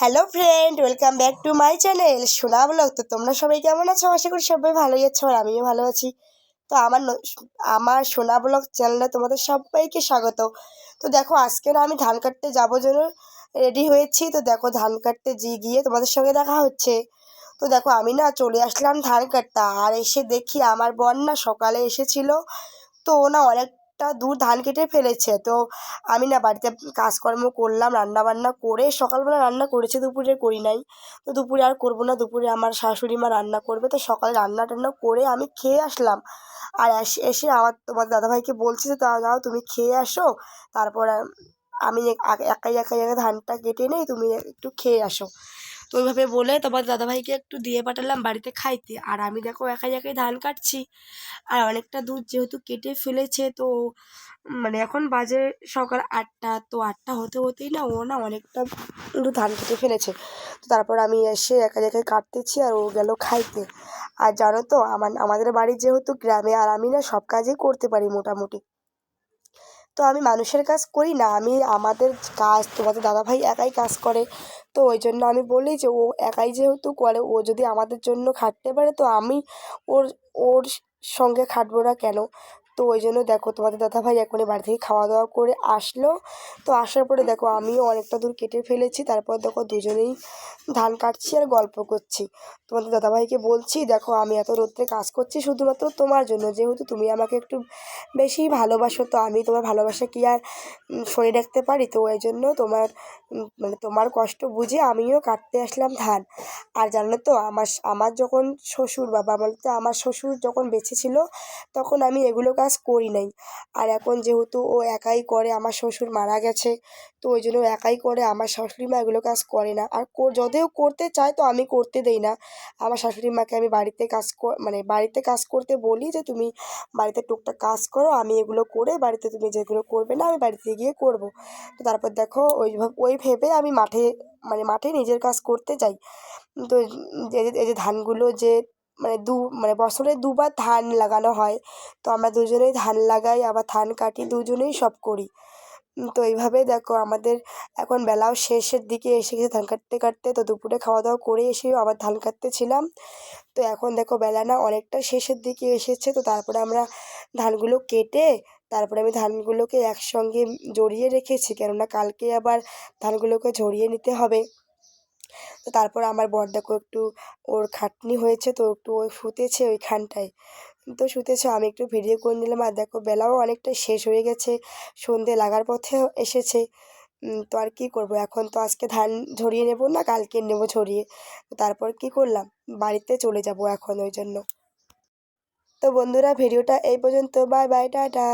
Hello friend welcome back to my channel Sona blog তো তোমরা সবাই কেমন আছো? আশা করি সবাই ভালোই আছো আর আমিও ভালো আছি। তো আমার আমার সোনা ব্লগ চ্যানেলে তোমাদের সবাইকে স্বাগত। তো দেখো, আজকে না আমি ধান কাটতে যাব জন্য রেডি হয়েছি। তো দেখো, ধান কাটতে যে গিয়ে তোমাদের সঙ্গে দেখা হচ্ছে। তো দেখো, আমি না চলে আসলাম ধান কাটতে। আর এসে দেখি আমার বোন না সকালে এসেছিল। তো ও না অনেকটা দূর ধান কেটে ফেলেছে। তো আমি না বাড়িতে কাজকর্ম করলাম রান্না বান্না করে সকালবেলা রান্না করেছে, দুপুরে করি নাই। তো দুপুরে আর করব না, দুপুরে আমার শাশুড়ি মা রান্না করবে। তো সকালে রান্না টান্না করে আমি খেয়ে আসলাম। আর এসে আমার তোমার দাদাভাইকে বলছি যে যাও তুমি খেয়ে আসো। তারপর আমি এক- একাই একাই একা ধানটা কেটে নেই, তুমি একটু খেয়ে আসো। তো ওইভাবে বলে তোমার দাদাভাইকে একটু দিয়ে পাঠালাম বাড়িতে খাইতে। আর আমি দেখো একাই একাই ধান কাটছি। আর অনেকটা দূর যেহেতু কেটে ফেলেছে, তো মানে এখন বাজে সকাল আটটা। তো আটটা হতে হতেই না ও না অনেকটা একটু ধান কেটে ফেলেছে। তো তারপর আমি এসে একা একাই কাটতেছি আর ও গেল খাইতে। আর জানো তো, আমার, আমাদের বাড়ি যেহেতু গ্রামে, আর আমি না সব কাজই করতে পারি মোটামুটি। তো আমি মানুষের কাজ করি না, আমি আমাদের কাজ, তোমাদের দাদাভাই একাই কাজ করে। তো ওই জন্য আমি বলি যে ও একাই যেহেতু করে, ও যদি আমাদের জন্য খাটতে পারে তো আমি ওর ওর সঙ্গে খাটবো না কেন? তো ওই জন্য দেখো তোমাদের দাদাভাই এখনই বাড়ি থেকে খাওয়া দাওয়া করে আসলো। তো আসার পরে দেখো আমিও অনেকটা দূর কেটে ফেলেছি, তারপর দেখো দুজনেই ধান কাটছি আর গল্প করছি। তোমাদের দাদাভাইকে বলছি, দেখো আমি এত রোদ্রে কাজ করছি শুধুমাত্র তোমার জন্য, যেহেতু তুমি আমাকে একটু বেশি ভালোবাসো, তো আমি তোমার ভালোবাসা কি আর সরিয়ে রাখতে পারি? তো এই জন্য তোমার মানে তোমার কষ্ট বুঝে আমিও কাটতে আসলাম ধান। আর জানো তো, আমার আমার যখন শ্বশুর বাবা, বলতে আমার শ্বশুর যখন বেঁচে ছিল, তখন আমি এগুলো কাজ করি নাই। আর এখন যেহেতু ও একাই করে, আমার শ্বশুর মারা গেছে, তো ওই জন্য একাই করে, আমার শাশুড়ি মা এগুলো কাজ করে না। আর যদিও করতে চায়, তো আমি করতে দেই না। আমার শাশুড়ি মাকে আমি বাড়িতে কাজ মানে বাড়িতে কাজ করতে বলি যে, তুমি বাড়িতে টুকটাক কাজ করো, আমি এগুলো করে বাড়িতে তুমি যেগুলো করবে না, আমি বাড়িতে গিয়ে করব। তো তারপর দেখো, ওই ওই ভেবে আমি মাঠে মানে মাঠে নিজের কাজ করতে যাই। তো এই যে ধানগুলো যে মানে দু মানে বছরে দুবার ধান লাগানো হয়। তো আমরা দুজনেই ধান লাগাই, আবার ধান কাটি, দুজনেই সব করি। তো এইভাবে দেখো আমাদের এখন বেলাও শেষের দিকে এসে গেছে ধান কাটতে কাটতে। তো দুপুরে খাওয়া দাওয়া করে এসেও আবার ধান কাটতে ছিলাম। তো এখন দেখো বেলা না অনেকটা শেষের দিকে এসেছে। তো তারপরে আমরা ধানগুলো কেটে, তারপরে আমি ধানগুলোকে একসঙ্গে জড়িয়ে রেখেছি। কেননা কালকে আবার ধানগুলোকে ঝরিয়ে নিতে হবে। তো তারপর আমার বর দেখো একটু ওর খাটনি হয়েছে, তো একটু ওই শুতেছে ওইখানটায়। তো শুতেছে, আমি একটু ভিডিও করে নিলাম। আর দেখো বেলাও অনেকটা শেষ হয়ে গেছে, সন্ধে লাগার পথে এসেছে। তো আর কী করব? এখন তো আজকে ধান ঝরিয়ে নেব না, কালকে নেব ঝরিয়ে। তো তারপর কী করলাম? বাড়িতে চলে যাব এখন ওই জন্য। তো বন্ধুরা ভিডিওটা এই পর্যন্ত। Bye bye tata.